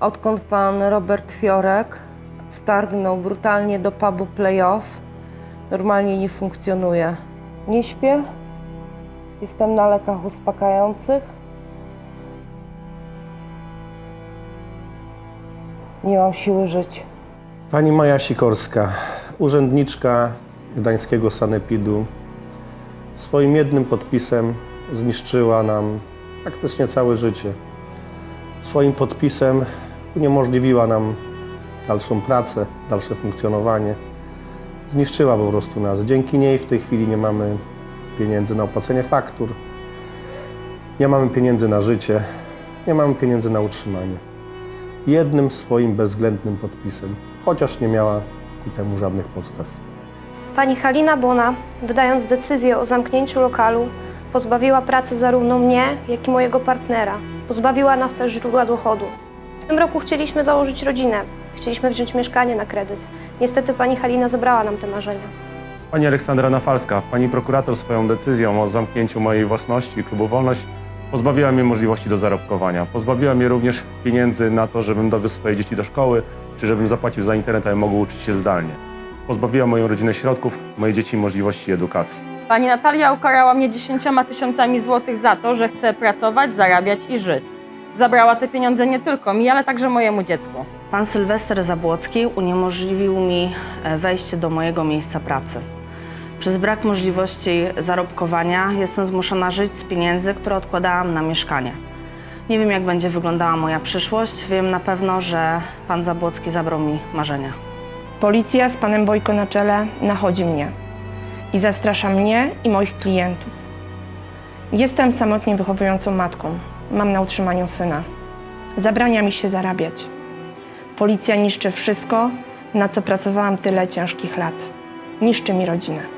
Odkąd pan Robert Fiorek wtargnął brutalnie do pubu playoff, normalnie nie funkcjonuje. Nie śpię, jestem na lekach uspokajających. Nie mam siły żyć. Pani Maja Sikorska, urzędniczka gdańskiego sanepidu, swoim jednym podpisem zniszczyła nam praktycznie całe życie. Swoim podpisem uniemożliwiła nam dalszą pracę, dalsze funkcjonowanie. Zniszczyła po prostu nas. Dzięki niej w tej chwili nie mamy pieniędzy na opłacenie faktur, nie mamy pieniędzy na życie, nie mamy pieniędzy na utrzymanie jednym swoim bezwzględnym podpisem, chociaż nie miała ku temu żadnych podstaw. Pani Halina Bona, wydając decyzję o zamknięciu lokalu, pozbawiła pracy zarówno mnie, jak i mojego partnera. Pozbawiła nas też źródła dochodu. W tym roku chcieliśmy założyć rodzinę. Chcieliśmy wziąć mieszkanie na kredyt. Niestety pani Halina zabrała nam te marzenia. Pani Aleksandra Nafalska, pani prokurator swoją decyzją o zamknięciu mojej własności klubu Wolność pozbawiła mnie możliwości do zarobkowania. Pozbawiła mnie również pieniędzy na to, żebym dowiózł swoje dzieci do szkoły, czy żebym zapłacił za internet, aby mogły uczyć się zdalnie. Pozbawiła moją rodzinę środków, moje dzieci możliwości edukacji. Pani Natalia ukarała mnie 10 tysiącami złotych za to, że chcę pracować, zarabiać i żyć. Zabrała te pieniądze nie tylko mi, ale także mojemu dziecku. Pan Sylwester Zabłocki uniemożliwił mi e, wejście do mojego miejsca pracy. Przez brak możliwości zarobkowania jestem zmuszona żyć z pieniędzy, które odkładałam na mieszkanie. Nie wiem, jak będzie wyglądała moja przyszłość. Wiem na pewno, że pan Zabłocki zabrał mi marzenia. Policja z panem Bojko na czele nachodzi mnie i zastrasza mnie i moich klientów. Jestem samotnie wychowującą matką. Mam na utrzymaniu syna. Zabrania mi się zarabiać. Policja niszczy wszystko, na co pracowałam tyle ciężkich lat. Niszczy mi rodzinę.